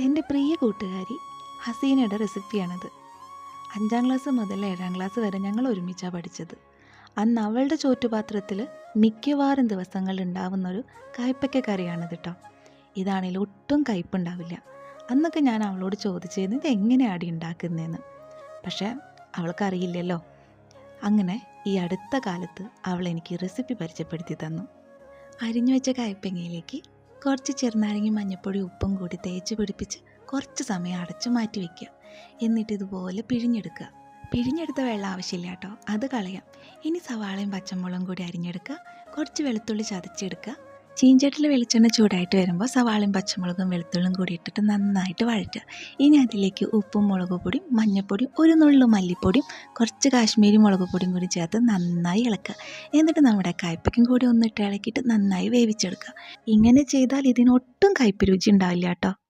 എന്റെ പ്രിയ കൂട്ടുകാരി ഹസീനയുടെ റെസിപ്പിയാണിത്. അഞ്ചാം ക്ലാസ് മുതൽ ഏഴാം ക്ലാസ് വരെ ഞങ്ങൾ ഒരുമിച്ചാണ് പഠിച്ചത്. അന്ന് അവളുടെ ചോറ്റുപാത്രത്തിൽ മിക്കവാറും ദിവസങ്ങളിൽ ഉണ്ടാവുന്നൊരു കയ്പ്പയ്ക്ക കറിയാണിത് കേട്ടോ ഇതാണെങ്കിൽ ഒട്ടും കയ്പുണ്ടാവില്ല അന്നൊക്കെ ഞാൻ അവളോട് ചോദിച്ചിരുന്നു ഇത് എങ്ങനെയാണ് ഉണ്ടാക്കുന്നതെന്ന് പക്ഷേ അവൾക്കറിയില്ലല്ലോ. അങ്ങനെ ഈ അടുത്ത കാലത്ത് അവൾ എനിക്ക് റെസിപ്പി പരിചയപ്പെടുത്തി തന്നു. അരിഞ്ഞു വെച്ച കയ്പ്പങ്ങയിലേക്ക് കുറച്ച് ചെറുനാരങ്ങയും മഞ്ഞപ്പൊടി ഉപ്പും കൂടി തേച്ച് പിടിപ്പിച്ച് കുറച്ച് സമയം അടച്ചു മാറ്റി വയ്ക്കുക എന്നിട്ട് ഇതുപോലെ പിഴിഞ്ഞെടുക്കുക. പിഴിഞ്ഞെടുത്ത വെള്ളം ആവശ്യമില്ല കേട്ടോ. അത് കളയാം. ഇനി സവാളയും പച്ചമുളകും കൂടി അരിഞ്ഞെടുക്കുക. കുറച്ച് വെളുത്തുള്ളി ചതച്ചെടുക്കുക. ചീഞ്ചട്ടിൽ വെളിച്ചെണ്ണ ചൂടായിട്ട് വരുമ്പോൾ സവാളയും പച്ചമുളകും വെളുത്തുള്ളും കൂടി ഇട്ടിട്ട് നന്നായിട്ട് വഴറ്റുക. ഇനി അതിലേക്ക് ഉപ്പും മുളക് പൊടിയും മഞ്ഞൾപ്പൊടിയും ഒരു നുള്ളു മല്ലിപ്പൊടിയും കുറച്ച് കാശ്മീരി മുളക് പൊടിയും കൂടി ചേർത്ത് നന്നായി ഇളക്കുക. എന്നിട്ട് നമ്മുടെ കയ്പ്പയ്ക്കും കൂടി ഒന്നിട്ട് ഇളക്കിയിട്ട് നന്നായി വേവിച്ചെടുക്കുക. ഇങ്ങനെ ചെയ്താൽ ഇതിനൊട്ടും കയ്പ്പ് രുചി ഉണ്ടാവില്ല കേട്ടോ.